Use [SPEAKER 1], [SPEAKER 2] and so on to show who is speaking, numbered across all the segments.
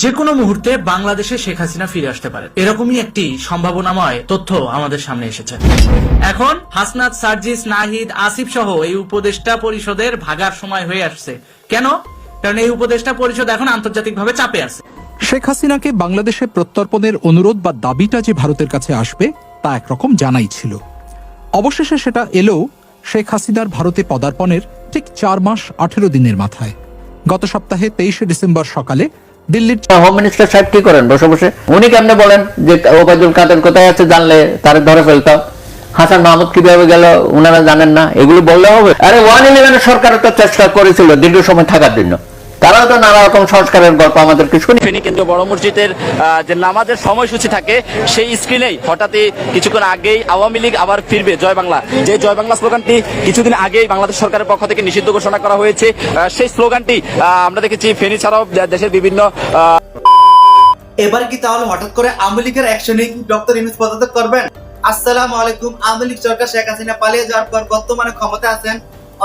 [SPEAKER 1] যে কোনো মুহূর্তে বাংলাদেশে শেখ হাসিনা ফিরে আসতে পারে এরকমই একটি সম্ভাবনাময় তথ্য আমাদের সামনে এসেছে। এখন হাসনাত, সার্জিস, নাহিদ, আসিফ সহ এই উপদেষ্টা পরিষদের ভাগার সময় হয়ে আসছে। কেন? কারণ এই উপদেষ্টা পরিষদ এখন আন্তর্জাতিকভাবে চাপে আছে।
[SPEAKER 2] শেখ হাসিনাকে বাংলাদেশে প্রত্যর্পণের অনুরোধ বা দাবিটা যে ভারতের কাছে আসবে, তা একরকম জানাই ছিল। অবশেষে সেটা এলেও শেখ হাসিনার ভারতে পদার্পণের ঠিক চার মাস আঠেরো দিনের মাথায়। গত সপ্তাহে তেইশে ডিসেম্বর সকালে দিল্লির
[SPEAKER 3] হোম মিনিস্টার সাহেব কি করেন? বসে বসে। উনি কেমনে বলেন যে ওবায়দুল কাদের কোথায় আছে জানলে তার ধরে ফেলতাম হাসান মাহমুদ কীভাবে গেল ওনারা জানেন না, এগুলো বললে হবে। আরে ওয়ান ইলেভেনের সরকার তো চেষ্টা করেছিল দীর্ঘ সময় থাকার জন্য। তারাও তো নানা রকম সংস্কারের গল্প আমাদেরকে শুনি
[SPEAKER 4] ফেনী কেন্দ্রীয় বড় মসজিদের যে নামাজের সময়সূচি থাকে সেই স্ক্রিনেই হঠাৎই কিছুক্ষণ আগেই আওয়ামী লীগ আবার ফিরবে জয় বাংলা। যে জয় বাংলা স্লোগানটি কিছুদিন আগেই বাংলাদেশ সরকারের পক্ষ থেকে নিষিদ্ধ ঘোষণা করা হয়েছে সেই স্লোগানটি আমরা দেখেছি ফেনী ছাড়াও দেশের বিভিন্ন
[SPEAKER 5] এবার কি তাহলে হঠাৎ করে আওয়ামী লীগের অ্যাকশনে কি ডক্টর ইউনুস পদত্যাগ করবেন? আসসালামু আলাইকুম আওয়ামী লীগ সরকার শেখ হাসিনা পালিয়ে যাওয়ার পর বর্তমানে ক্ষমতা আছেন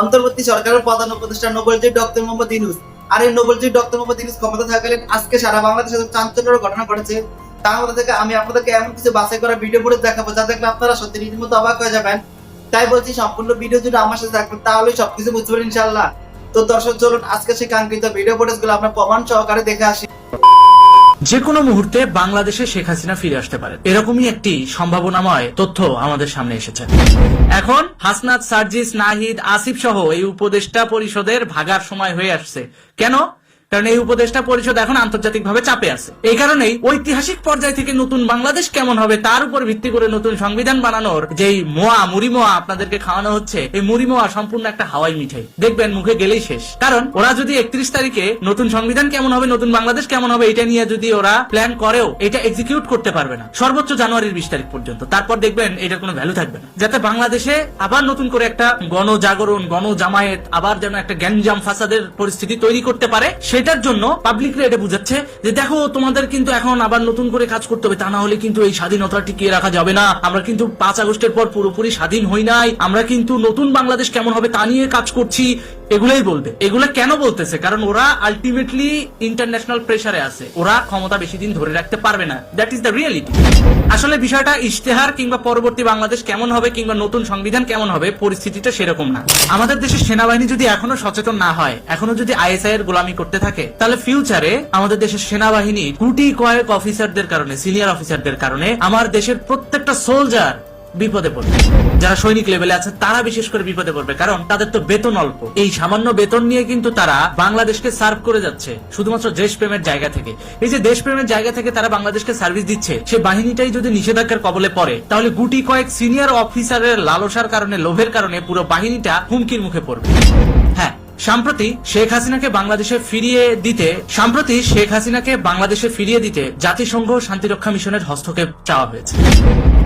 [SPEAKER 5] অন্তর্বর্তী সরকারের প্রধান উপদেষ্টা নোবেলজি ডক্টর মোহাম্মদ ইউনুস। আর এই নোবেলজি ডক্টর মোহাম্মদ ইউনুস ক্ষমতা থাকাকালীন আজকে সারা বাংলাদেশে চাঞ্চল্যের ঘটনা ঘটেছে, তার মধ্যে থেকে আমি আপনাদেরকে এমন কিছু বাছাই করা ভিডিও ফুটেজ দেখাবো যা দেখলে আপনারা সত্যি রীতিমতো অবাক হয়ে যাবেন। তাই বলছি, সম্পূর্ণ ভিডিও যদি আমার সাথে থাকবেন তাহলে সবকিছু বুঝতে পারেন ইনশাআল্লাহ। তো দর্শক, চলুন আজকে সেই কাঙ্ক্ষিত ভিডিও ফুটেজগুলো আমরা প্রমাণ সহকারে দেখে আসি।
[SPEAKER 1] যে কোনো মুহূর্তে বাংলাদেশে শেখ হাসিনা ফিরে আসতে পারে। এরকমই একটি সম্ভাবনাময় তথ্য আমাদের সামনে এসেছে। এখন হাসনাত সার্জিস, নাহিদ, আসিফ সহ এই উপদেষ্টা পরিষদের ভাগার সময় হয়ে আসছে। কেন? কারণ এই উপদেষ্টা পরিষদ এখন আন্তর্জাতিকভাবে চাপে আছে। এই কারণেই ঐতিহাসিক পর্যায় থেকে নতুন বাংলাদেশ কেমন হবে তার উপর ভিত্তি করে নতুন সংবিধান বানানোর যেই মোয়া মুড়ি মোয়া আপনাদেরকে খাওয়ানো হচ্ছে, এই মুড়ি মোয়া সম্পূর্ণ একটা হাওয়াই মিঠাই। দেখবেন মুখে গেলেই শেষ। কারণ ওরা যদি একত্রিশ তারিখে নতুন সংবিধান কেমন হবে, নতুন বাংলাদেশ কেমন হবে, এটা নিয়ে যদি ওরা প্ল্যান করেও, এটা এক্সিকিউট করতে পারবে না। সর্বোচ্চ জানুয়ারির বিশ তারিখ পর্যন্ত। তারপর দেখবেন এটার কোনো ভ্যালু থাকবে না। যাতে বাংলাদেশে আবার নতুন করে একটা গণজাগরণ, গণজামায়াত, আবার যেন একটা গ্যাঞ্জাম ফাসাদের পরিস্থিতি তৈরি করতে পারে সেটার জন্য পাবলিকরা এটা বুঝাচ্ছে যে দেখো, তোমাদের কিন্তু এখন আবার নতুন করে কাজ করতে হবে, তা না হলে কিন্তু এই স্বাধীনতা টিকিয়ে রাখা যাবে না। আমরা কিন্তু পাঁচ আগস্টের পর পুরোপুরি স্বাধীন হই নাই। আমরা কিন্তু নতুন বাংলাদেশ কেমন হবে তা নিয়ে কাজ করছি। এগুলাই বলবে এগুলো কেন বলতেছে? কারণ ওরা আলটিমেটলি ইন্টারন্যাশনাল প্রেসারে আছে। ওরা ক্ষমতা বেশি দিন ধরে রাখতে পারবে না। দ্যাট ইজ দ্য রিয়েলিটি আসলে বিষয়টা ইশতেহার কিংবা পরবর্তী বাংলাদেশ কেমন হবে কিংবা নতুন সংবিধান কেমন হবে, পরিস্থিতিটা সেরকম না। আমাদের দেশের সেনাবাহিনী যদি এখনও সচেতন না হয়, এখনও যদি আইএসআই এর গোলামি করতে থাকে, তাহলে ফিউচারে আমাদের দেশের সেনাবাহিনীর কুটি কয়েক অফিসারদের কারণে সিনিয়র অফিসারদের কারণে, আমার দেশের প্রত্যেকটা সোলজার বিপদে পড়বে। যারা সৈনিক লেভেলে আছে, তারা বিশেষ করে বিপদে পড়বে। কারণ তাদের তো বেতন অল্প। এই সামান্য বেতন নিয়ে কিন্তু তারা বাংলাদেশকে সার্ভ করে যাচ্ছে, শুধুমাত্র দেশপ্রেমের জায়গা থেকে। এই যে দেশপ্রেমের জায়গা থেকে তারা বাংলাদেশকে সার্ভিস দিচ্ছে, সে বাহিনীটাই যদি নিষেধাজ্ঞার কবলে পড়ে, তাহলে গুটি কয়েক সিনিয়র অফিসারের লালসার কারণে, লোভের কারণে পুরো বাহিনীটা হুমকির মুখে পড়বে। হ্যাঁ সম্প্রতি শেখ হাসিনাকে বাংলাদেশে ফিরিয়ে দিতে, সম্প্রতি শেখ হাসিনাকে বাংলাদেশে ফিরিয়ে দিতে জাতিসংঘ শান্তিরক্ষা মিশনের হস্তক্ষেপ চাওয়া হয়েছে।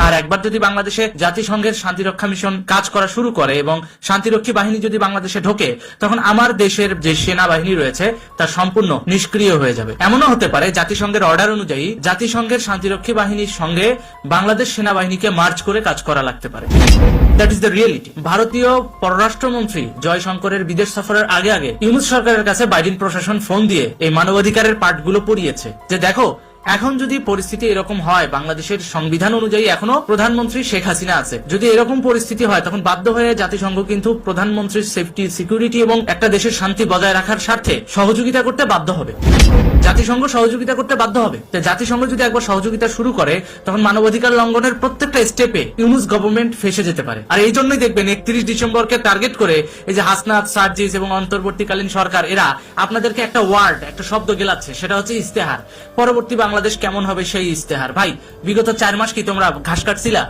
[SPEAKER 1] আর একবার যদি বাংলাদেশে জাতিসংঘের শান্তিরক্ষা মিশন কাজ করা শুরু করে এবং শান্তিরক্ষী বাহিনী যদি বাংলাদেশে ঢোকে, তখন আমার দেশের যে সেনাবাহিনী রয়েছে তা সম্পূর্ণ নিষ্ক্রিয় হয়ে যাবে। এমনও হতে পারে জাতিসংঘের অর্ডার অনুযায়ী জাতিসংঘের শান্তিরক্ষী বাহিনীর সঙ্গে বাংলাদেশ সেনাবাহিনীকে মার্চ করে কাজ করা লাগতে পারে। দ্যাট ইজ দ্য রিয়েলিটি ভারতীয় পররাষ্ট্রমন্ত্রী জয়শঙ্করের বিদেশ সফরের আগে আগে ইউনুস সরকারের কাছে বাইডেন প্রশাসন ফোন দিয়ে এই মানবাধিকারের পাঠগুলো পড়িয়েছে। যে দেখো এখন যদি পরিস্থিতি এরকম হয়, বাংলাদেশের সংবিধান অনুযায়ী এখনও প্রধানমন্ত্রী শেখ হাসিনা আছে। যদি এরকম পরিস্থিতি হয়, তখন বাধ্য হয়ে জাতিসংঘ কিন্তু প্রধানমন্ত্রীর সেফটি, সিকিউরিটি এবং একটা দেশের শান্তি বজায় রাখার স্বার্থে সহযোগিতা করতে বাধ্য হবে। জাতিসংঘ সহযোগিতা করতে বাধ্য হবে। জাতিসংঘ যদি একবার সহযোগিতা শুরু করে, তখন মানবাধিকার লঙ্ঘনের প্রত্যেকটা স্টেপে ইউনুস গভর্নমেন্ট ফেসে যেতে পারে। আর এই জন্যই দেখবেন, একত্রিশ ডিসেম্বরকে টার্গেট করে এই যে হাসনাত, সার্জিস এবং অন্তর্বর্তীকালীন সরকার, এরা আপনাদেরকে একটা ওয়ার্ড, একটা শব্দ গেলাচ্ছে, সেটা হচ্ছে ইস্তেহার পরবর্তী বাংলাদেশ কেমন হবে সেই ইস্তেহার ভাই বিগত চার মাস কি তোমরা ঘাস কাটছিলা?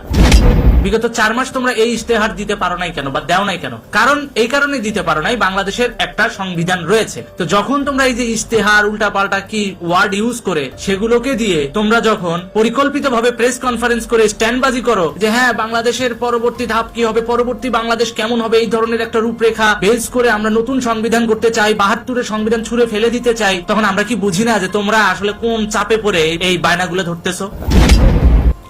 [SPEAKER 1] বিগত চার মাস তোমরা এই ইস্তেহার দিতে পারো নাই কেন বা দেও নাই কেন? কারণ এই কারণে দিতে পারো নাই, বাংলাদেশের একটা সংবিধান রয়েছে। তো যখন তোমরা এই যে ইস্তেহার উল্টা পাল্টা কি ওয়ার্ড ইউজ করে সেগুলোকে দিয়ে তোমরা যখন পরিকল্পিত ভাবে প্রেস কনফারেন্স করে স্ট্যান্ডবাজি করো যে হ্যাঁ বাংলাদেশের পরবর্তী ধাপ কি হবে, পরবর্তী বাংলাদেশ কেমন হবে, এই ধরনের একটা রূপরেখা বেস করে আমরা নতুন সংবিধান করতে চাই বাহাত্তরের সংবিধান ছুড়ে ফেলে দিতে চাই, তখন আমরা কি বুঝি না যে তোমরা আসলে কোন চাপে পড়ে এই বায়নাগুলো ধরতেছো?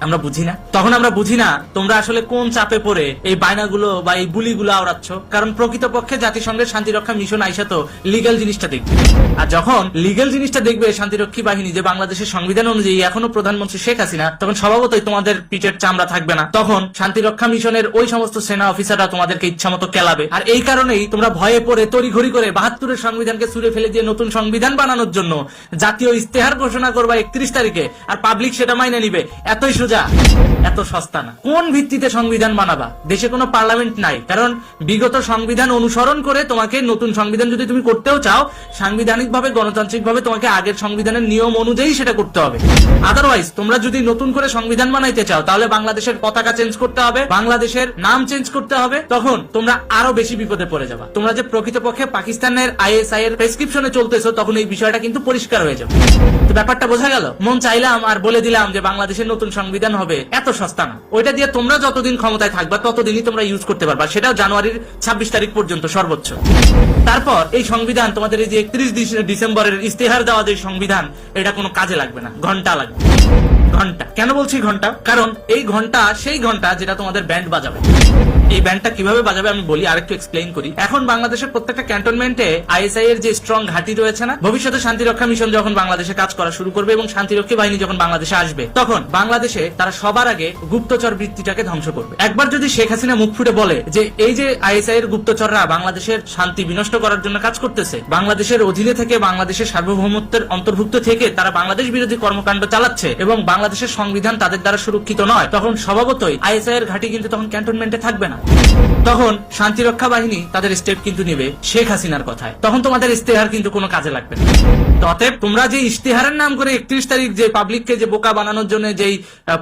[SPEAKER 1] আমরা বুঝি না। তখন আমরা বুঝি না তোমরা আসলে কোন চাপে পড়ে এই বায়নাগুলো বা এই বুলিগুলো আওড়াচ্ছ। কারণ প্রকৃতপক্ষে জাতিসংঘের শান্তিরক্ষা মিশন আইসা তো লিগ্যাল জিনিসটা দেখবে। আর যখন লিগ্যাল জিনিসটা দেখবে শান্তিরক্ষী বাহিনী যে বাংলাদেশের সংবিধান অনুযায়ী এখনও প্রধানমন্ত্রী শেখ হাসিনা, তখন স্বভাবতই তোমাদের পিঠের চামড়া থাকবে না। তখন শান্তিরক্ষা মিশনের ওই সমস্ত সেনা অফিসাররা তোমাদেরকে ইচ্ছা মতো কেলাবে। আর এই কারণেই তোমরা ভয়ে পড়ে, তড়িঘড়ি করে বাহাত্তরের সংবিধানকে ছুড়ে ফেলে দিয়ে নতুন সংবিধান বানানোর জন্য জাতীয় ইস্তেহার ঘোষণা করবা একত্রিশ তারিখে। আর পাবলিক সেটা মাইনে নিবে। এতই সোজা এত সস্তা না। কোন ভিত্তিতে সংবিধান বানাবা? দেশে কোনো পার্লামেন্ট নাই। কারণ বিগত সংবিধান অনুসরণ করে তোমাকে নতুন সংবিধান যদি তুমি করতেও চাও সাংবিধানিক ভাবে গণতান্ত্রিক ভাবে তোমাকে আগের সংবিধানের নিয়ম অনুযায়ী সেটা করতে হবে। আদারওয়াইজ তোমরা যদি নতুন করে সংবিধান বানাইতে চাও, তাহলে বাংলাদেশের পতাকা চেঞ্জ করতে হবে, বাংলাদেশের নাম চেঞ্জ করতে হবে, তখন তোমরা আরও বেশি বিপদে পড়ে যাবা। তোমরা যে প্রকৃতপক্ষে পাকিস্তানের আইএসআই এর প্রেসক্রিপশনে চলতেছো, তখন এই বিষয়টা কিন্তু পরিষ্কার হয়ে যাবে। তো ব্যাপারটা বোঝা গেল? মন চাইলাম আর বলে দিলাম যে বাংলাদেশের নতুন সংবিধান হবে, এত সস্তা না। ওইটা দিয়ে তোমরা যতদিন ক্ষমতায় থাকবা, ততদিনই তোমরা ইউজ করতে পারবা। সেটাও জানুয়ারির ছাব্বিশ তারিখ পর্যন্ত সর্বোচ্চ। তারপর এই সংবিধান, তোমাদের এই যে একত্রিশ ডিসেম্বরের ইস্তেহার দেওয়া যে সংবিধান, এটা কোনো কাজে লাগবে না। ঘণ্টা লাগবে। ঘণ্টা। কেন বলছি ঘণ্টা? কারণ এই ঘণ্টা, সেই ঘণ্টা যেটা তোমাদের ব্যান্ড বাজাবে। এই ব্যান্ডটা কীভাবে বাজাবে আমি বলি, আরেকটু এক্সপ্লেইন করি। এখন বাংলাদেশের প্রত্যেকটা ক্যান্টনমেন্টে আইএসআই এর যে স্ট্রং ঘাঁটি রয়েছে না, ভবিষ্যতে শান্তিরক্ষা মিশন যখন বাংলাদেশে কাজ করা শুরু করবে এবং শান্তিরক্ষী বাহিনী যখন বাংলাদেশে আসবে, তখন বাংলাদেশে তারা সবার আগে গুপ্তচর বৃত্তিটাকে ধ্বংস করবে। একবার যদি শেখ হাসিনা মুখ ফুটে বলে যে, এই যে আইএসআই এর গুপ্তচররা বাংলাদেশের শান্তি বিনষ্ট করার জন্য কাজ করতেছে, বাংলাদেশের অধীনে থেকে বাংলাদেশের সার্বভৌমত্বের অন্তর্ভুক্ত থেকে তারা বাংলাদেশ বিরোধী কর্মকাণ্ড চালাচ্ছে এবং বাংলাদেশের সংবিধান তাদের দ্বারা সুরক্ষিত নয়, তখন স্বভাবতই আইএসআই এর ঘাঁটি কিন্তু তখন ক্যান্টনমেন্টে থাকবে না। তখন শান্তিরক্ষা বাহিনী তাদের স্টেপ কিন্তু নিবে শেখ হাসিনার কথায়। তখন তোমাদের ইস্তেহার কিন্তু কোনো কাজে লাগবে না। তোমরা যে ইস্তেহারের নাম করে একত্রিশ তারিখ যে পাবলিককে যে বোকা বানানোর জন্য যেই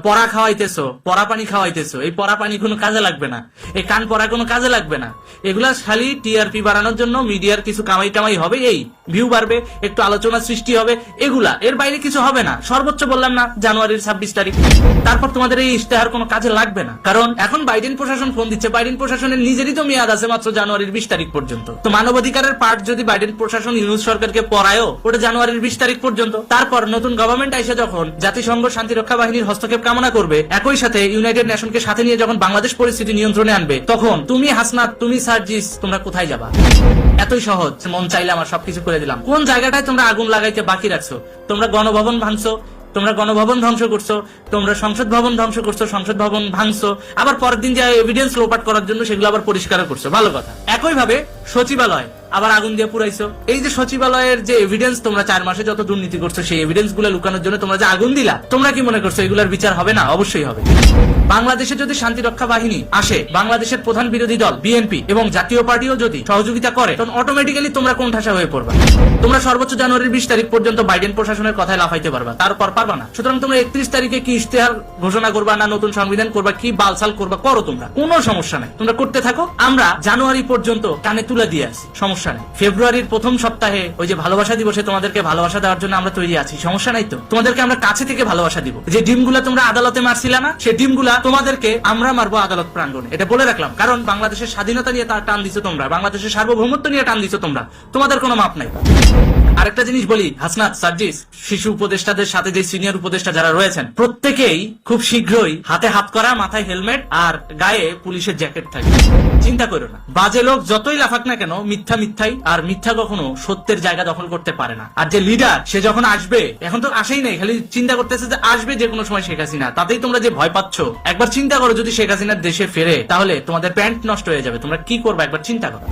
[SPEAKER 1] পড়া খাওয়াইতেছো, পড়া পানি খাওয়াইতেছো, এই পড়া পানি কোনো কাজে লাগবে না। এই কান পড়া কোনো কাজে লাগবে না। এগুলা খালি টিআরপি বাড়ানোর জন্য মিডিয়ার কিছু কামাই টামাই হবে এই। ভিউ বাড়বে, একটু আলোচনা সৃষ্টি হবে, এগুলা। এর বাইরে কিছু হবে না। সর্বোচ্চ বললাম না, জানুয়ারির ছাব্বিশ তারিখ। তারপর তোমাদের এই ইশতেহার কোনো কাজে লাগবে না। কারণ এখন বাইডেন প্রশাসন ফোন দিচ্ছে। বাইডেন প্রশাসনের নিজেরই তো মেয়াদ আছে মাত্র জানুয়ারির বিশ তারিখ পর্যন্ত। তো মানবাধিকারের পার্ট যদি বাইডেন প্রশাসন ইউনুস সরকারকে পড়ায়ও, ওটা জানুয়ারির বিশ তারিখ পর্যন্ত। তারপর নতুন গভর্নমেন্ট এসে যখন জাতিসংঘ শান্তিরক্ষা বাহিনীর হস্তক্ষেপ কামনা করবে, একই সাথে ইউনাইটেড নেশনকে সাথে নিয়ে যখন বাংলাদেশ পরিস্থিতি নিয়ন্ত্রণে আনবে, তখন তুমি হাসনাত, তুমি সার্জিস, তোমরা কোথায় যাবা? এতই সহজ, মন চাইলে আমার সবকিছু করে দিলাম। কোন জায়গাটায় তোমরা আগুন লাগাইতে বাকি রাখছো? তোমরা গণভবন ভাঙছো তোমরা গণভবন ধ্বংস করছ, তোমরা সংসদ ভবন ধ্বংস করছ, সংসদ ভবন ভাঙছো, আবার পরের দিন যে এভিডেন্স লোপাট করার জন্য সেগুলো আবার পরিষ্কার করছ। ভালো কথা। একইভাবে সচিবালয় আবার আগুন দিয়ে পুরাইছো এই যে সচিবালয়ের যে এভিডেন্স তোমরা চার মাসে যত দুর্নীতি করছ, সেই এভিডেন্সগুলো লুকানোর জন্য তোমরা যে আগুন দিলা, তোমরা কি মনে করছ এগুলোর বিচার হবে না? অবশ্যই হবে। বাংলাদেশে যদি শান্তিরক্ষা বাহিনী আসে, বাংলাদেশের প্রধান বিরোধী দল, বিএনপি এবং জাতীয় পার্টিও যদি সহযোগিতা করে, তখন অটোমেটিক্যালি তোমরা কোন ঠাসা হয়ে পড়বা। তোমরা সর্বোচ্চ জানুয়ারির বিশ তারিখ পর্যন্ত বাইডেন প্রশাসনের কথায় লাফাইতে পারবা, তারপর পারবা না। সুতরাং তোমরা একত্রিশ তারিখে কি ইশতেহার ঘোষণা করবা না নতুন সংবিধান করবা, কি বালসাল করবা, করো তোমরা। কোনো সমস্যা নাই। তোমরা করতে থাকো। আমরা জানুয়ারি পর্যন্ত কানে তুলে দিয়ে আসি। সমস্যা নেই ফেব্রুয়ারির প্রথম সপ্তাহে ওই যে ভালোবাসা দিবসে তোমাদেরকে ভালোবাসা দেওয়ার জন্য আমরা তৈরি আছি। সমস্যা নাই তো? তোমাদেরকে আমরা কাছে থেকে ভালোবাসা দিব। যে ডিমগুলা তোমরা আদালতে মারছিলে না সেই ডিমগুলা তোমাদেরকে আমরা মারবো আদালত প্রাঙ্গণে। এটা বলে রাখলাম। কারণ বাংলাদেশের স্বাধীনতা নিয়ে তার টান দিছো তোমরা। বাংলাদেশের সার্বভৌমত্ব নিয়ে টান দিছো তোমরা। তোমাদের কোনো মাপ নাই। আরেকটা জিনিস বলি, হাসনাত সার্জিস শিশু উপদেষ্টাদের সাথে যে সিনিয়র উপদেষ্টা যারা রয়েছেন, প্রত্যেকেই খুব শীঘ্রই হাতে হাত করা, মাথায় হেলমেট আর গায়ে পুলিশের জ্যাকেট থাকে। চিন্তা করো না। বাজে লোক যতই লাফাক না কেন, মিথ্যা মিথ্যাই আর মিথ্যা কখনো সত্যের জায়গা দখল করতে পারে না। আর যে লিডার সে যখন আসবে, এখন তো আসেই নাই, খালি চিন্তা করতেছে যে আসবে যে কোনো সময় শেখ হাসিনা। তাতেই তোমরা যে ভয় পাচ্ছ, একবার চিন্তা করো যদি শেখ হাসিনার দেশে ফেরে, তাহলে তোমাদের প্যান্ট নষ্ট হয়ে যাবে। তোমরা কি করবে? একবার চিন্তা করো।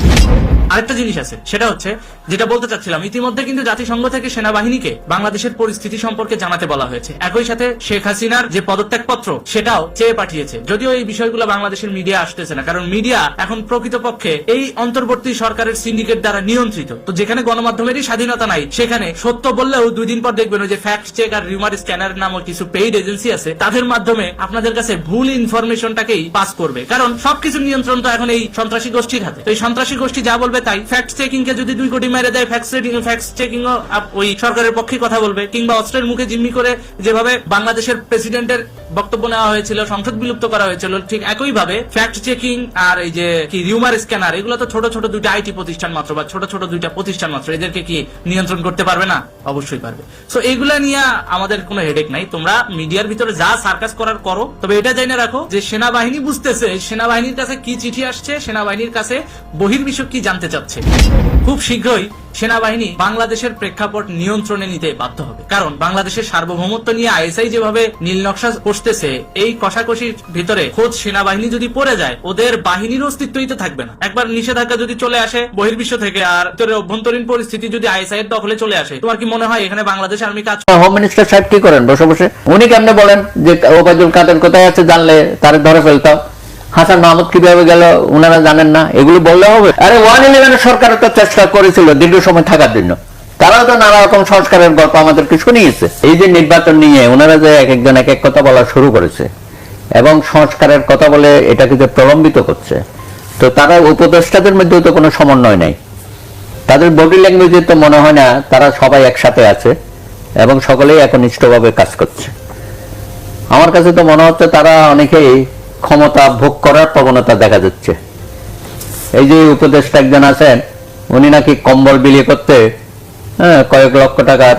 [SPEAKER 1] আরেকটা জিনিস আছে, সেটা হচ্ছে, যেটা বলতে চাচ্ছিলাম, ইতিমধ্যে কিন্তু জাতিসংঘ থেকে সেনাবাহিনীকে বাংলাদেশের পরিস্থিতি সম্পর্কে জানাতে বলা হয়েছে। একই সাথে শেখ হাসিনার যে পদত্যাগপত্র, সেটাও চেয়ে পাঠিয়েছে। যদিও এই বিষয়গুলো বাংলাদেশের মিডিয়া আসতেছে না, কারণ মিডিয়া এখন প্রকৃতপক্ষে এই অন্তর্বর্তী সরকারের সিন্ডিকেট দ্বারা নিয়ন্ত্রিত। তো যেখানে গণমাধ্যমেরই স্বাধীনতা নাই, সেখানে সত্য বললেও দুই দিন পর দেখবেন যে ফ্যাক্ট চেক আর রিউমার স্ক্যানার নামক কিছু পেইড এজেন্সি আছে, তাদের মাধ্যমে আপনাদের কাছে ভুল ইনফরমেশনটাকেই পাস করবে। কারণ সবকিছু নিয়ন্ত্রণ তো এখন এই সন্ত্রাসী গোষ্ঠীর হাতে। তো এই সন্ত্রাসী গোষ্ঠী যা বলবে তাই ফ্যাক্ট চেকিং কে যদি দুই কোটি মেরে দেয় ফ্যাক্ট চেকিং ফ্যাক্ট চেকিং ওই সরকারের পক্ষে কথা বলবে, কিংবা অস্ত্রের মুখে জিম্মি করে যেভাবে বাংলাদেশের প্রেসিডেন্টের বক্তব্য নেওয়া হয়েছিল, সংসদ বিলুপ্ত করা হয়েছিল, ঠিক একই ভাবে ফ্যাক্ট চেকিং আর এই যে কি রিউমার স্ক্যানার এগুলো তো ছোট ছোট দুইটা আইটি প্রতিষ্ঠান মাত্র বা ছোট ছোট দুইটা প্রতিষ্ঠান মাত্র, এদেরকে কি নিয়ন্ত্রণ করতে পারবে না? অবশ্যই পারবে। সো এইগুলা নিয়ে আমাদের কোনো হেডেক নাই। তোমরা মিডিয়ার ভিতরে যা সার্কাস করার করো। তবে এটা জেনে রাখো যে সেনাবাহিনী বুঝতেছে সেনাবাহিনীর কাছে কি চিঠি আসছে, সেনাবাহিনীর কাছে বহির্বিশ্ব কি জানতে চাচ্ছে। খুব শীঘ্রই সেনাবাহিনী বাংলাদেশের প্রেক্ষাপট নিয়ন্ত্রণে নিতে বাধ্য হবে। কারণ বাংলাদেশের সার্বভৌমত্ব নিয়ে আইএসআই যেভাবে নীল নকশা কষতেছে এই কষাকষির ভিতরে খোঁজ সেনাবাহিনী যদি পড়ে যায়, ওদের বাহিনীর অস্তিত্বই তো থাকবে না। একবার নিষেধাজ্ঞা যদি চলে আসে বহির্বিশ্ব থেকে, আর ভিতরে অভ্যন্তরীণ পরিস্থিতি যদি আইএসআই এর দখলে চলে আসে, তোমার কি মনে হয় এখানে বাংলাদেশ আর্মি কাজ
[SPEAKER 3] হোম মিনিস্টার সাহেব কি করেন বসে বসে? উনি কেমনে বলেন যে ওবায়দুল কাদের কোথায় আছে জানলে তার ধরে ফেলতাম হাসান মাহমুদ কীভাবে গেল ওনারা জানেন না, এগুলো বললে হবে। আরে ওয়ান ইলেভেনের সরকার তো চেষ্টা করেছিল দীর্ঘ সময় থাকার জন্য। তারাও তো নানা রকম সংস্কারের গল্প আমাদেরকে শুনিয়েছে। এই যে নির্বাচন নিয়ে ওনারা যে এক একজন এক এক কথা বলা শুরু করেছে এবং সংস্কারের কথা বলে এটাকে যে প্রলম্বিত করছে, তো তারা উপদেষ্টাদের মধ্যেও তো কোনো সমন্বয় নাই। তাদের বডি ল্যাঙ্গুয়েজে তো মনে হয় না তারা সবাই একসাথে আছে এবং সকলেই একনিষ্ঠভাবে কাজ করছে। আমার কাছে তো মনে হচ্ছে তারা অনেকেই ক্ষমতা ভোগ করার প্রবণতা দেখা যাচ্ছে। এই যে উপদেষ্টা একজন আছেন, উনি নাকি কম্বল বিলি করতে কয়েক লক্ষ টাকার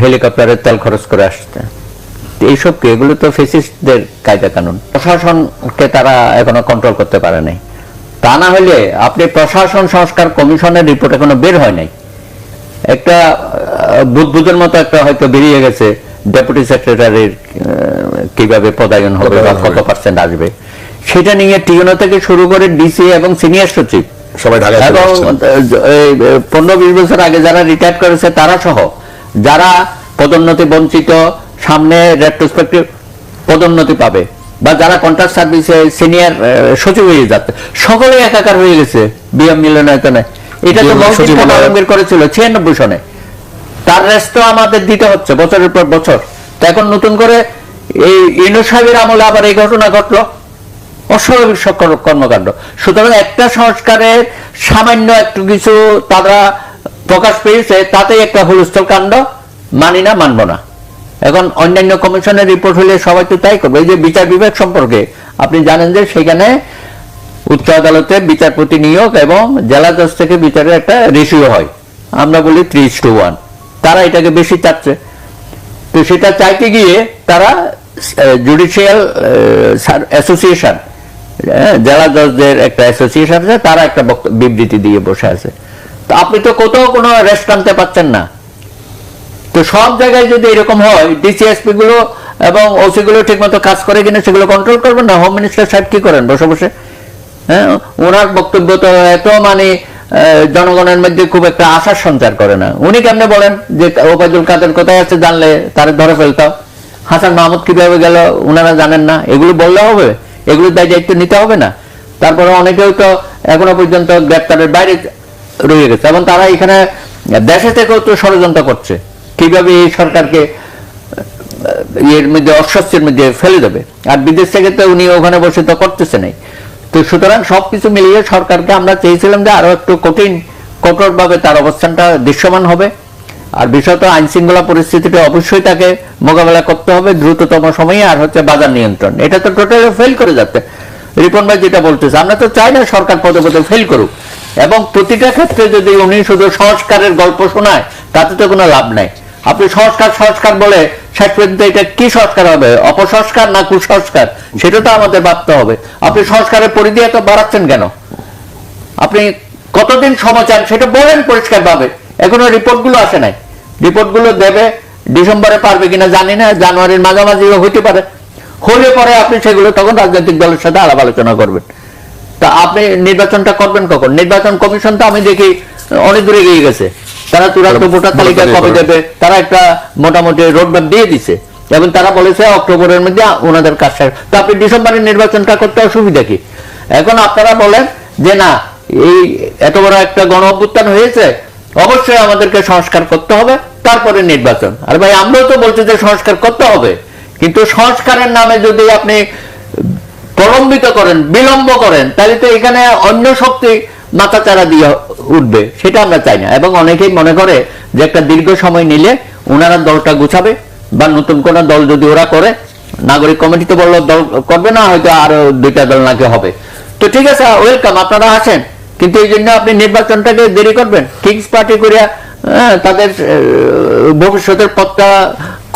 [SPEAKER 3] হেলিকপ্টারের তেল খরচ করে আসছে। এইসব কি? এগুলো তো ফেসিস্টদের কায়দা কানুন প্রশাসনকে তারা এখনও কন্ট্রোল করতে পারে নাই। তা না হলে আপনি প্রশাসন সংস্কার কমিশনের রিপোর্ট এখনও বের হয় নাই। একটা বুধবুধের মতো একটা হয়তো বেরিয়ে গেছে ডেপুটি সেক্রেটারির কীভাবে পদায়ন হবে বা কত পার্সেন্ট আসবে। সেটা নিয়ে টিউনো থেকে শুরু করে ডিসি এবং সিনিয়র সচিব
[SPEAKER 6] সবাই
[SPEAKER 3] এবং এই পনেরো বিশ বছর আগে যারা রিটায়ার করেছে তারা সহ যারা পদোন্নতি বঞ্চিত সামনে রেট্রোস্পেক্টিভ পদোন্নতি পাবে বা যারা কন্ট্রাক্ট সার্ভিসে সিনিয়র সচিব হয়ে যাচ্ছে সকলে একাকার হয়ে গেছে বিএম মিলনায়তনে। এটা তো বহুদিন করেছিল ছিয়ানব্বই সনে। তার রেস্ট আমাদের দিতে হচ্ছে বছরের পর বছর। তো এখন নতুন করে এই ইনু সাহেবের আমলে আবার এই ঘটনা ঘটলো। অস্বাভাবিক সব কর- কর্মকাণ্ড। সুতরাং একটা সংস্কারের সামান্য একটু কিছু তারা প্রকাশ পেয়েছে, তাতেই একটা হুলস্থল কাণ্ড, মানি না, মানব না। এখন অন্যান্য কমিশনের রিপোর্ট হলে সবাই তো তাই করবে। এই যে বিচার বিভাগ সম্পর্কে আপনি জানেন যে সেখানে উচ্চ আদালতে বিচারপতি নিয়োগ এবং জেলা জজ থেকে বিচারের একটা রেশিও হয়। আমরা বলি থ্রি টু ওয়ান তারা এটাকে বেশি চাচ্ছে। তো সেটা চাইতে গিয়ে তারা জুডিশিয়াল অ্যাসোসিয়েশন জেলা জজদের একটা অ্যাসোসিয়েশন আছে, তারা একটা বিবৃতি দিয়ে বসে আছে। তো আপনি তো কোথাও কোনো রেস্ট আনতে পারছেন না। তো সব জায়গায় যদি এরকম হয় ডিসিএসপি গুলো এবং ওসি গুলো ঠিক মতো কাজ করে কিনা সেগুলো কন্ট্রোল করবেন না? হোম মিনিস্টার সাহেব কি করেন বসে বসে? হ্যাঁ ওনার বক্তব্য তো এত মানে জনগণের মধ্যে খুব একটা আশার সঞ্চার করে না। উনি কেমনে বলেন যে ওবায়দুল কাদের কোথায় আছে জানলে তারে ধরে ফেলতাম। হাসান মাহমুদ কীভাবে গেল ওনারা জানেন না। এগুলো বললে হবে? এগুলোর দায় দায়িত্ব নিতে হবে না। তারপরে অনেকেও তো এখনও পর্যন্ত গ্রেপ্তারের বাইরে রয়ে গেছে এবং তারা এখানে দেশে থেকেও তো ষড়যন্ত্র করছে। কীভাবে এই সরকারকে এর মধ্যে, অস্বস্তির মধ্যে ফেলে দেবে? আর বিদেশ থেকে তো উনি ওখানে বসে তো করতেছে নাই। তো সুতরাং সবকিছু মিলিয়ে সরকারকে আমরা চেয়েছিলাম যে আরও একটু কঠিন, কঠোরভাবে তার অবস্থানটা দৃশ্যমান হবে। আর বিশেষত আইন শৃঙ্খলা পরিস্থিতিটা অবশ্যই তাকে মোকাবেলা করতে হবে, দ্রুততম সময়ে, আর হচ্ছে বাজার নিয়ন্ত্রণ। এটা তো টোটালি ফেল করে যাচ্ছে। রিপন ভাই যেটা বলতেছে, আমরা তো চাই না সরকার পদে পদে ফেল করুক। এবং প্রতিটা ক্ষেত্রে যদি উনি শুধু সংস্কারের গল্প শোনায়, তাতে তো কোনো লাভ নাই। আপনি সংস্কার সংস্কার বলে শেষ পর্যন্ত এটা কি সংস্কার হবে? অপসংস্কার না কুসংস্কার? সেটা তো আমাদের ভাবতে হবে। আপনি সংস্কারের পরিধি এত বাড়াচ্ছেন কেন? আপনি কতদিন সময় চান সেটা বলেন পরিষ্কার ভাবে এখনও রিপোর্টগুলো আসে নাই। রিপোর্টগুলো দেবে ডিসেম্বরে পারবে কিনা জানি না জানুয়ারির মাঝামাঝি হইতে পারে। হলে পরে আপনি সেগুলো তখন রাজনৈতিক দলের সাথে আলাপ আলোচনা করবেন। তা আপনি নির্বাচনটা করবেন কখন? নির্বাচন কমিশন তো আমি দেখি অনেক দূরে গিয়ে গেছে। তারা চূড়ান্ত ভোটার তালিকা কবে দেবে? তারা একটা মোটামুটি রোডম্যাপ দিয়ে দিছে। এবং তারা বলেছে অক্টোবরের মধ্যে ওনাদের কাজ শেষ। তো আপনি ডিসেম্বরের নির্বাচনটা করতে অসুবিধা কি? এখন আপনারা বলেন যে না এই এত বড় একটা গণ অভ্যুত্থান হয়েছে অবশ্যই আমাদেরকে সংস্কার করতে হবে, তারপরে নির্বাচন। আর ভাই, আমরাও তো বলছি যে সংস্কার করতে হবে। কিন্তু সংস্কারের নামে যদি আপনি প্রলম্বিত করেন, বিলম্ব করেন, তাহলে তো এখানে অন্য শক্তি মাথাচাড়া দিয়ে উঠবে, সেটা আমরা চাই না। এবং অনেকেই মনে করে যে একটা দীর্ঘ সময় নিলে ওনারা দলটা গুছাবে, বা নতুন কোন দল যদি ওরা করে, নাগরিক কমিটিতে বলল দল করবে না, হয়তো আরও দুইটা দল নাকি হবে। তো ঠিক আছে ওয়েলকাম আপনারা আসেন। কিন্তু এই জন্য আপনি নির্বাচনটাকে দেরি করবেন কিংস পার্টি করিয়া তাদের ভবিষ্যতের পথটা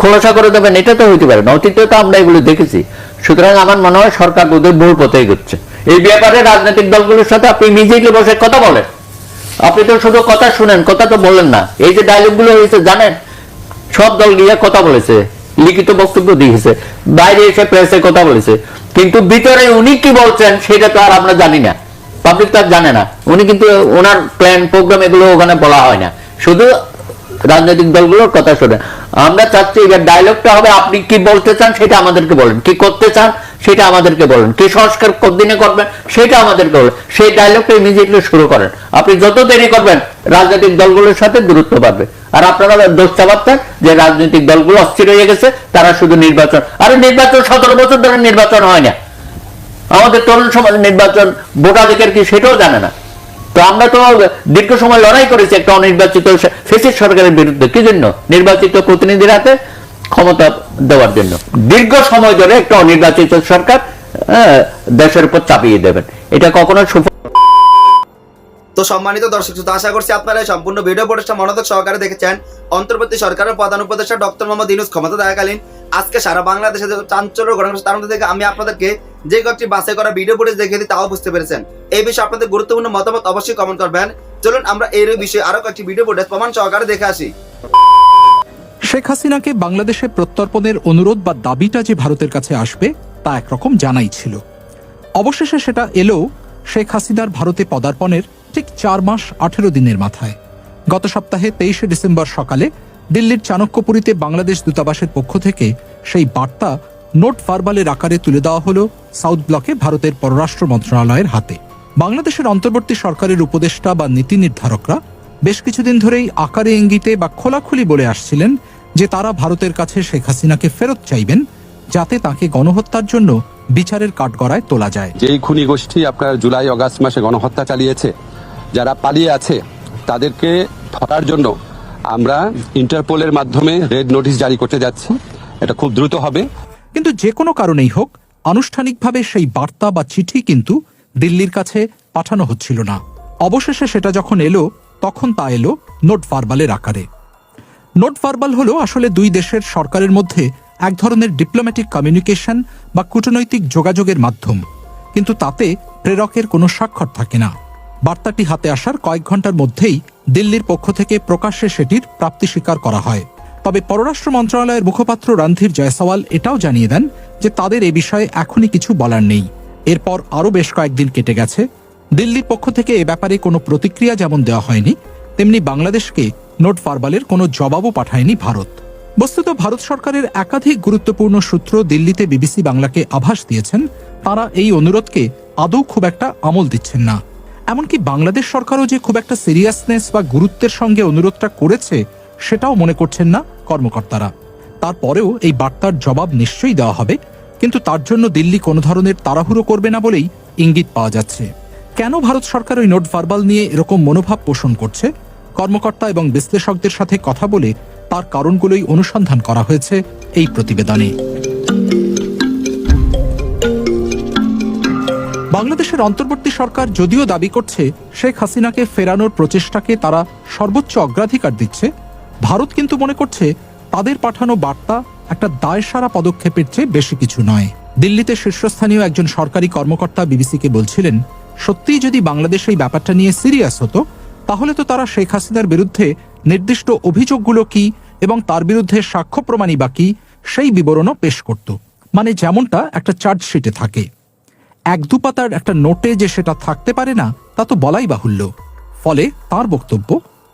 [SPEAKER 3] খোলাসা করে দেবেন, এটা তো হইতে পারে না। অতীতে তো আমরা এগুলো দেখেছি। সুতরাং আমার মনে হয় সরকার ওদের ভুল পথে এগোচ্ছে। এই ব্যাপারে রাজনৈতিক দলগুলোর সাথে আপনি ইমিডিয়েটলি বসে কথা বলেন। আপনি তো শুধু কথা শুনেন, কথা তো বলেন না। এই যে ডায়লগগুলো হয়েছে, জানেন? সব দল গিয়ে কথা বলেছে, লিখিত বক্তব্য দিয়েছে, বাইরে এসে প্রেসে কথা বলেছে। কিন্তু ভিতরে উনি কি বলছেন, সেটা তো আর আমরা জানি না। পাবলিক তো আর জানে না। উনি কিন্তু ওনার প্ল্যান প্রোগ্রাম এগুলো ওখানে বলা হয় না। শুধু রাজনৈতিক দলগুলোর কথা শোনেন আমরা চাচ্ছি এবার ডায়লগটা হবে, আপনি কি বলতে চান সেটা আমাদেরকে বলেন। কি করতে চান সেটা আমাদেরকে বলেন। কি সংস্কার কতদিনে করবেন সেটা আমাদেরকে বলেন। সেই ডায়লগটা ইমিডিয়েটলি শুরু করেন। আপনি যত দেরি করবেন, রাজনৈতিক দলগুলোর সাথে দূরত্ব বাড়বে। আর আপনারা দোষ চাপাচ্ছেন যে রাজনৈতিক দলগুলো অস্থির হয়ে গেছে, তারা শুধু নির্বাচন। আরে নির্বাচন সতেরো বছর ধরে নির্বাচন হয় না। আমাদের তরুণ সমাজ নির্বাচন ভোটাধিকার কি সেটাও জানে না। তো আমরা তো দীর্ঘ সময় লড়াই করেছি একটা অনির্বাচিত ফেসিস সরকারের বিরুদ্ধে। কি জন্য? নির্বাচিত প্রতিনিধির হাতে ক্ষমতা দেওয়ার জন্য। দীর্ঘ সময় ধরে একটা অনির্বাচিত সরকার আহ, দেশের উপর চাপিয়ে দেবেন। এটা কখনো সুফল
[SPEAKER 5] তো সম্মানিত দর্শক শ্রোতা, আশা করছি আপনারা সম্পূর্ণ ভিডিও পোস্টটা মনোযোগ সহকারে দেখেছেন। অন্তর্বর্তী সরকারের প্রধান উপদেষ্টা ডক্টর মোহাম্মদ ইউনুস ক্ষমতা দেখাকালীন আজকে সারা বাংলাদেশে চাঞ্চল্য ঘটনা তার মধ্যে থেকে আমি আপনাদেরকে যে কয়েকটি বাসে করা ভিডিও ফুটেজ দেখে দিই, তাও বুঝতে পেরেছেন। এই বিষয়ে আপনাদের গুরুত্বপূর্ণ মতামত অবশ্যই কমেন্ট করবেন। চলুন আমরা এর বিষয়ে আরও কয়েকটি ভিডিও ফুটেজ প্রমাণ সহকারে দেখে আসি।
[SPEAKER 2] শেখ হাসিনাকে বাংলাদেশে প্রত্যর্পণের অনুরোধ বা দাবিটা যে ভারতের কাছে আসবে, তা একরকম জানাই ছিল। অবশেষে সেটা এলেও শেখ হাসিনার ভারতে পদার্পণের ঠিক চার মাস আঠেরো দিনের মাথায়। গত সপ্তাহে তেইশে ডিসেম্বর সকালে দিল্লির চাণক্যপুরীতে বাংলাদেশ দূতাবাসের পক্ষ থেকে সেই বার্তা নোট ফারবালের আকারে তুলে দেওয়া হলো সাউথ ব্লকে ভারতের পররাষ্ট্র মন্ত্রণালয়ের হাতে। বাংলাদেশের অন্তর্বর্তী সরকারের উপদেষ্টা বা নীতি নির্ধারকরা বেশ কিছুদিন ধরেই আকারে ইঙ্গিতে বা খোলাখুলি বলে আসছিলেন যে তারা ভারতের কাছে শেখ হাসিনাকে ফেরত চাইবেন যাতে তাকে গণহত্যার জন্য বিচারের কাঠগড়ায় তোলা যায়।
[SPEAKER 6] যেই খুনি গোষ্ঠী আপনার জুলাই, অগাস্ট মাসে গণহত্যা চালিয়েছে যারা পালিয়ে আছে, তাদেরকে ধরার জন্য আমরা ইন্টারপোলের মাধ্যমে রেড নোটিশ জারি করতে যাচ্ছি। এটা খুব দ্রুত হবে।
[SPEAKER 2] কিন্তু যে কোনো কারণেই হোক, আনুষ্ঠানিকভাবে সেই বার্তা বা চিঠি কিন্তু দিল্লির কাছে পাঠানো হচ্ছিল না। অবশেষে সেটা যখন এলো, তখন তা এলো নোট ভার্বালের আকারে। নোট ভার্বাল হলো আসলে দুই দেশের সরকারের মধ্যে এক ধরনের ডিপ্লোম্যাটিক কমিউনিকেশন বা কূটনৈতিক যোগাযোগের মাধ্যম। কিন্তু তাতে প্রেরকের কোনো স্বাক্ষর থাকে না। বার্তাটি হাতে আসার কয়েক ঘণ্টার মধ্যেই দিল্লির পক্ষ থেকে প্রকাশ্যে সেটির প্রাপ্তি স্বীকার করা হয়। তবে পররাষ্ট্র মন্ত্রণালয়ের মুখপাত্র রণধীর জয়সওয়াল এটাও জানিয়ে দেন যে তাদের এ বিষয়ে এখনই কিছু বলার নেই। এরপর আরও বেশ কয়েকদিন কেটে গেছে। দিল্লির পক্ষ থেকে এ ব্যাপারে কোনো প্রতিক্রিয়া যেমন দেওয়া হয়নি, তেমনি বাংলাদেশকে নোট ফারবালের কোনো জবাবও পাঠায়নি ভারত। বস্তুত ভারত সরকারের একাধিক গুরুত্বপূর্ণ সূত্র দিল্লিতে বিবিসি বাংলাকে আভাস দিয়েছেন, তারা এই অনুরোধকে আদৌ খুব একটা আমল দিচ্ছেন না। এমনকি বাংলাদেশ সরকারও যে খুব একটা সিরিয়াসনেস বা গুরুত্বের সঙ্গে অনুরোধটা করেছে, সেটাও মনে করছেন না কর্মকর্তারা। তারপরেও এই বার্তার জবাব নিশ্চয়ই দেওয়া হবে, কিন্তু তার জন্য দিল্লি কোনো ধরনের তাড়াহুড়ো করবে না বলেই ইঙ্গিত পাওয়া যাচ্ছে। কেন ভারত সরকার ওই নোট ভার্বাল নিয়ে এরকম মনোভাব পোষণ করছে? কর্মকর্তা এবং বিশ্লেষকদের সাথে কথা বলে তার কারণগুলোই অনুসন্ধান করা হয়েছে এই প্রতিবেদনে। বাংলাদেশের অন্তর্বর্তী সরকার যদিও দাবি করছে, শেখ হাসিনাকে ফেরানোর প্রচেষ্টাকে তারা সর্বোচ্চ অগ্রাধিকার দিচ্ছে। ভারত কিন্তু মনে করছে, তাদের পাঠানো বার্তা একটা দায়সারা পদক্ষেপের চেয়ে বেশি কিছু নয়। দিল্লিতে শীর্ষস্থানীয় একজন সরকারি কর্মকর্তা বিবিসিকে বলছিলেন, সত্যিই যদি বাংলাদেশ এই ব্যাপারটা নিয়ে সিরিয়াস হতো, তাহলে তো তারা শেখ হাসিনার বিরুদ্ধে নির্দিষ্ট অভিযোগগুলো কি এবং তার বিরুদ্ধে সাক্ষ্য প্রমাণই বা কি, সেই বিবরণও পেশ করত। মানে যেমনটা একটা চার্জশিটে থাকে। এক দু পাতার একটা নোটে যে সেটা থাকতে পারে না, তা তো বলাই বাহুল্য। ফলে তার বক্তব্য,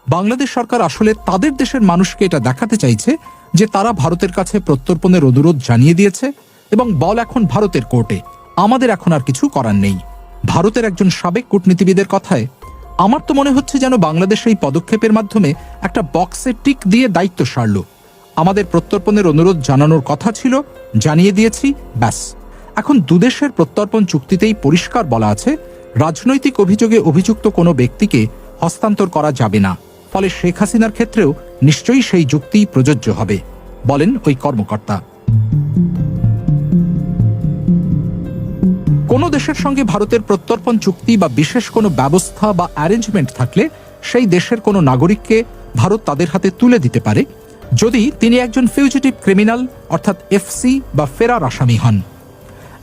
[SPEAKER 2] বাংলাদেশ সরকার আসলে তাদের দেশের মানুষকে এটা দেখাতে চাইছে যে তারা ভারতের কাছে প্রত্যর্পণের অনুরোধ জানিয়ে দিয়েছে এবং বল এখন ভারতের কোর্টে। আমাদের এখন আর কিছু করার নেই। ভারতের একজন সাবেক কূটনীতিবিদের কথায়, আমার তো মনে হচ্ছে যেন বাংলাদেশ এই পদক্ষেপের মাধ্যমে একটা বক্সে টিক দিয়ে দায়িত্ব সারল। আমাদের প্রত্যর্পণের অনুরোধ জানানোর কথা ছিল, জানিয়ে দিয়েছি, ব্যাস। এখন দুদেশের প্রত্যর্পণ চুক্তিতেই পরিষ্কার বলা আছে, রাজনৈতিক অভিযোগে অভিযুক্ত কোনো ব্যক্তিকে হস্তান্তর করা যাবে না। ফলে শেখ হাসিনার ক্ষেত্রেও নিশ্চয়ই সেই যুক্তি প্রযোজ্য হবে, বলেন ওই কর্মকর্তা। কোনো দেশের সঙ্গে ভারতের প্রত্যর্পণ চুক্তি বা বিশেষ কোনো ব্যবস্থা বা অ্যারেঞ্জমেন্ট থাকলে সেই দেশের কোনো নাগরিককে ভারত তাদের হাতে তুলে দিতে পারে, যদি তিনি একজন ফিউজিটিভ ক্রিমিনাল অর্থাৎ এফসি বা ফেরার আসামি হন।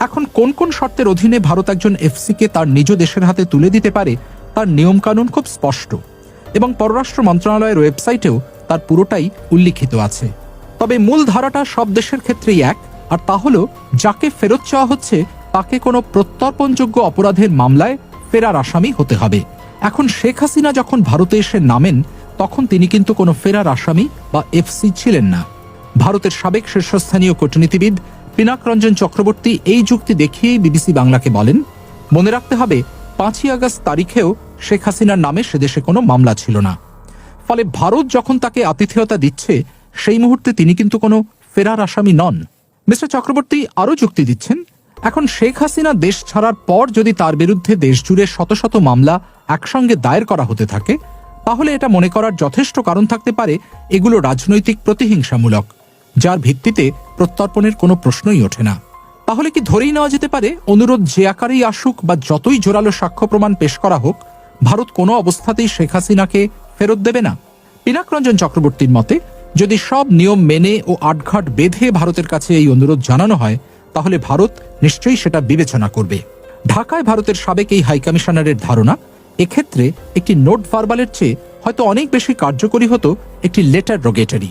[SPEAKER 2] এখন কোন কোন শর্তের অধীনে ভারত একজন এফসিকে তার নিজ দেশের হাতে তুলে দিতে পারে, তার নিয়মকানুন খুব স্পষ্ট। এবং পররাষ্ট্র মন্ত্রণালয়ের ওয়েবসাইটেও তার পুরোটাই উল্লিখিত আছে। তবে মূল ধারাটা সব দেশের ক্ষেত্রেই এক, আর তা হল, যাকে ফেরত চাওয়া হচ্ছে, তাকে কোনো প্রত্যর্পণযোগ্য অপরাধের মামলায় ফেরার আসামি হতে হবে। এখন শেখ হাসিনা যখন ভারতে এসে নামেন, তখন তিনি কিন্তু কোনো ফেরার আসামি বা এফসি ছিলেন না। ভারতের সাবেক শীর্ষস্থানীয় কূটনীতিবিদ পিনাক রঞ্জন চক্রবর্তী এই যুক্তি দেখিয়েই বিবিসি বাংলাকে বলেন, মনে রাখতে হবে, পাঁচই আগস্ট তারিখেও শেখ হাসিনার নামে সেদেশে কোনো মামলা ছিল না। ফলে ভারত যখন তাকে আতিথেয়তা দিচ্ছে, সেই মুহূর্তে তিনি কিন্তু কোনো ফেরার আসামি নন। মিস্টার চক্রবর্তী আরও যুক্তি দিচ্ছেন, এখন শেখ হাসিনা দেশ ছাড়ার পর যদি তার বিরুদ্ধে দেশ জুড়ে শত শত মামলা একসঙ্গে দায়ের করা হতে থাকে, তাহলে এটা মনে করার যথেষ্ট কারণ থাকতে পারে, এগুলো রাজনৈতিক প্রতিহিংসামূলক। যার ভিত্তিতে প্রত্যর্পণের কোনো প্রশ্নই ওঠে না। তাহলে কি ধরেই নেওয়া যেতে পারে, অনুরোধ যে আকারেই আসুক বা যতই জোরালো সাক্ষ্য প্রমাণ পেশ করা হোক, ভারত কোনো অবস্থাতেই শেখ হাসিনাকে ফেরত দেবে না? পিনাক রঞ্জন চক্রবর্তীর মতে, যদি সব নিয়ম মেনে ও আটঘাট বেঁধে ভারতের কাছে এই অনুরোধ জানানো হয়, তাহলে ভারত নিশ্চয়ই সেটা বিবেচনা করবে। ঢাকায় ভারতের সাবেক এই হাইকমিশনারের ধারণা, এক্ষেত্রে একটি নোট ভার্বালের চেয়ে হয়তো অনেক বেশি কার্যকরী হতো একটি লেটার রোগেটারি।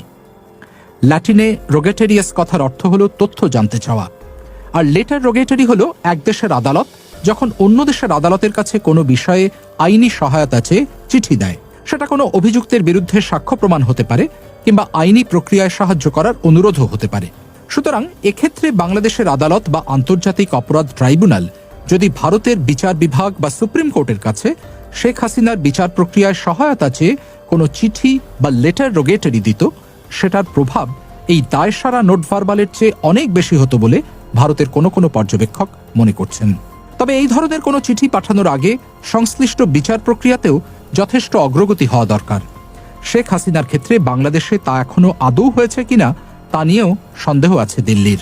[SPEAKER 2] ল্যাটিনে রোগেটেরিয়াস কথার অর্থ হলো তথ্য জানতে চাওয়া। আর লেটার রোগেটারি হলো এক দেশের আদালত, যখন অন্য দেশের আদালতের কাছে কোনো বিষয়ে আইনি সহায়তা চেয়ে চিঠি দেয়। সেটা কোনো অভিযুক্তের বিরুদ্ধে সাক্ষ্য প্রমাণ হতে পারে, কিংবা আইনি প্রক্রিয়ায় সাহায্য করার অনুরোধও হতে পারে। সুতরাং এক্ষেত্রে বাংলাদেশের আদালত বা আন্তর্জাতিক অপরাধ ট্রাইব্যুনাল, যদি ভারতের বিচার বিভাগ বা সুপ্রিম কোর্টের কাছে শেখ হাসিনার বিচার প্রক্রিয়ায় সহায়তা চেয়ে কোনো চিঠি বা লেটার রোগেটারি দিত সেটার প্রভাব এই দায়সারা নোট ভার্বালের চেয়ে অনেক বেশি হতো বলে ভারতের কোনো কোনো পর্যবেক্ষক মনে করছেন। তবে এই ধরনের কোনো চিঠি পাঠানোর আগে সংশ্লিষ্ট বিচার প্রক্রিয়াতেও যথেষ্ট অগ্রগতি হওয়া দরকার। শেখ হাসিনার ক্ষেত্রে বাংলাদেশে তা এখনও আদৌ হয়েছে কিনা তা নিয়েও সন্দেহ আছে দিল্লির।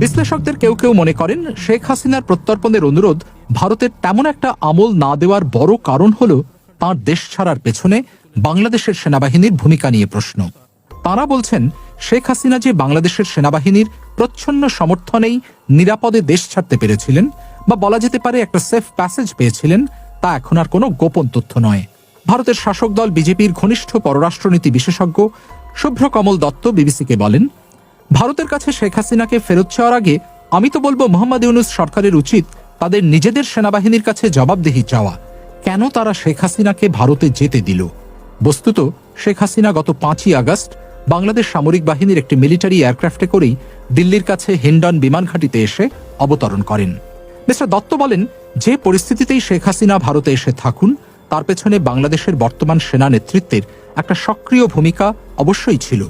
[SPEAKER 2] বিশ্লেষকদের কেউ কেউ মনে করেন শেখ হাসিনার প্রত্যর্পণের অনুরোধ ভারতের তেমন একটা আমল না দেওয়ার বড় কারণ হল তাঁর দেশ ছাড়ার পেছনে বাংলাদেশের সেনাবাহিনীর ভূমিকা নিয়ে প্রশ্ন। তাঁরা বলছেন, শেখ হাসিনা যে বাংলাদেশের সেনাবাহিনীর প্রচ্ছন্ন সমর্থনেই নিরাপদে দেশ ছাড়তে পেরেছিলেন বা বলা যেতে পারে একটা সেফ প্যাসেজ পেয়েছিলেন, তা এখন আর কোনো গোপন তথ্য নয়। ভারতের শাসক দল বিজেপির ঘনিষ্ঠ পররাষ্ট্রনীতি বিশেষজ্ঞ শুভ্র কমল দত্ত বিবিসিকে বলেন, ভারতের কাছে শেখ হাসিনাকে ফেরত চাওয়ার আগে আমি তো বলব মোহাম্মদ ইউনুস সরকারের উচিত তাদের নিজেদের সেনাবাহিনীর কাছে জবাবদিহি চাওয়া। কেন তারা শেখ হাসিনাকে ভারতে যেতে দিল? বস্তুত, শেখ হাসিনা গত পাঁচই আগস্ট বাংলাদেশ সামরিক বাহিনীর একটি মিলিটারি এয়ারক্রাফটে করেই দিল্লির কাছে হিন্ডন বিমান ঘাঁটিতে এসে অবতরণ করেন। মিস্টার দত্ত বলেন, যে পরিস্থিতিতেই শেখ হাসিনা ভারতে এসে থাকুন, তার পেছনে বাংলাদেশের বর্তমান সেনা নেতৃত্বের একটা সক্রিয় ভূমিকা অবশ্যই ছিল,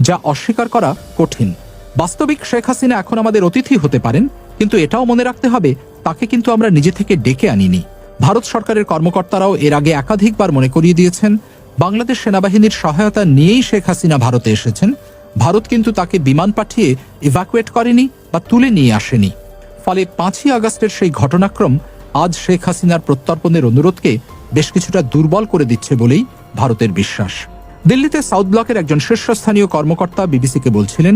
[SPEAKER 2] যা অস্বীকার করা কঠিন। বাস্তবিক শেখ হাসিনা এখন আমাদের অতিথি হতে পারেন, কিন্তু এটাও মনে রাখতে হবে, তাকে কিন্তু আমরা নিজে থেকে ডেকে আনিনি। ভারত সরকারের কর্মকর্তারাও এর আগে একাধিকবার মনে করিয়ে দিয়েছেন, বাংলাদেশ সেনাবাহিনীর সহায়তা নিয়েই শেখ হাসিনা ভারতে এসেছেন। ভারত কিন্তু তাকে বিমান পাঠিয়ে ইভাকুয়েট করেনি বা তুলে নিয়ে আসেনি। ফলে পাঁচই আগস্টের সেই ঘটনাক্রম আজ শেখ হাসিনার প্রত্যর্পণের অনুরোধকে বেশ কিছুটা দুর্বল করে দিচ্ছে বলেই ভারতের বিশ্বাস। দিল্লিতে সাউথ ব্লকের একজন শীর্ষস্থানীয় কর্মকর্তা বিবিসিকে বলছিলেন,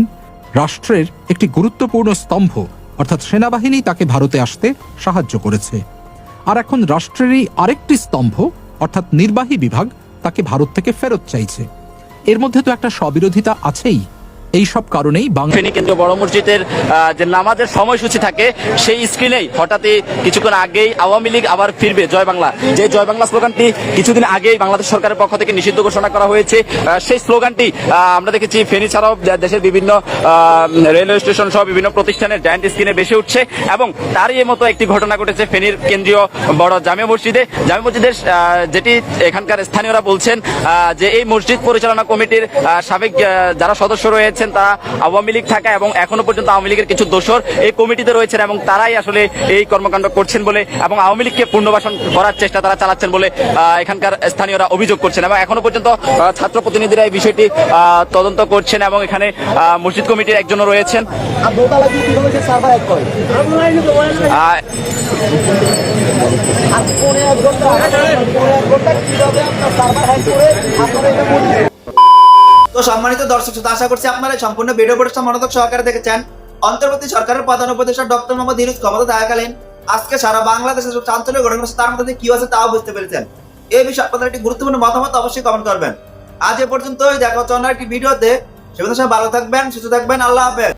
[SPEAKER 2] রাষ্ট্রের একটি গুরুত্বপূর্ণ স্তম্ভ, অর্থাৎ সেনাবাহিনী তাকে ভারতে আসতে সাহায্য করেছে। আর এখন রাষ্ট্রেরই আরেকটি স্তম্ভ, অর্থাৎ নির্বাহী বিভাগ, তাকে ভারত থেকে ফেরত চাইছে। এর মধ্যে তো একটা স্ববিরোধিতা আছেই। এই সব কারণেই
[SPEAKER 4] ফেনী কেন্দ্রীয় বড় মসজিদের যে নামাজের সময়সূচি থাকে, সেই স্ক্রিনেই হঠাৎই কিছুক্ষণ আগেই আওয়ামী লীগ আবার ফিরবে জয় বাংলা। যে জয় বাংলা স্লোগানটি কিছুদিন আগেই বাংলাদেশ সরকারের পক্ষ থেকে নিষিদ্ধ ঘোষণা করা হয়েছে সেই স্লোগানটি আমরা দেখেছি ফেনী ছাড়াও দেশের বিভিন্ন রেলওয়ে স্টেশন সহ বিভিন্ন প্রতিষ্ঠানের জায়ান্ট স্ক্রিনে বেশি উঠছে এবং তারই মতো একটি ঘটনা ঘটেছে ফেনীর কেন্দ্রীয় বড় জামে মসজিদে। জামে মসজিদের যেটি এখানকার স্থানীয়রা বলছেন যে এই মসজিদ পরিচালনা কমিটির সাবেক যারা সদস্য রয়েছেন রয়েছেন তারা আওয়ামী লীগ থাকা এবং এখনও পর্যন্ত আওয়ামী লীগের কিছু দোষর এই কমিটিতে রয়েছেন এবং তারাই আসলে এই কর্মকাণ্ড করছেন বলে এবং আওয়ামী লীগকে পুনর্বাসন করার চেষ্টা তারা চালাচ্ছেন বলে এখানকার স্থানীয়রা অভিযোগ করছেন এবং এখনও পর্যন্ত ছাত্র প্রতিনিধিরা এই বিষয়টি তদন্ত করছেন এবং এখানে মসজিদ কমিটির একজনও রয়েছেন। আহ,
[SPEAKER 5] তো সম্মানিত দর্শক শ্রোতা, আশা করছি আপনারা সম্পূর্ণ ভিডিও পরিষ্ঠা মনোযোগ সহকারে দেখেছেন। অন্তর্বর্তী সরকারের প্রধান উপদেষ্টা ডক্টর মোহাম্মদ ইউনুস ক্ষমতা থাকাকালীন আজকে সারা বাংলাদেশে সব চাঞ্চল্য ঘটনা তার মধ্যে কি আছে তাও বুঝতে পেরেছেন। এই বিষয়ে আপনাদের একটি গুরুত্বপূর্ণ মতামত অবশ্যই কমেন্ট করবেন। আজ এ পর্যন্তই, দেখা হচ্ছে অন্য একটি ভিডিওতে সেগুলো সবাই ভালো থাকবেন, সুস্থ থাকবেন, আল্লাহ হাফেজ।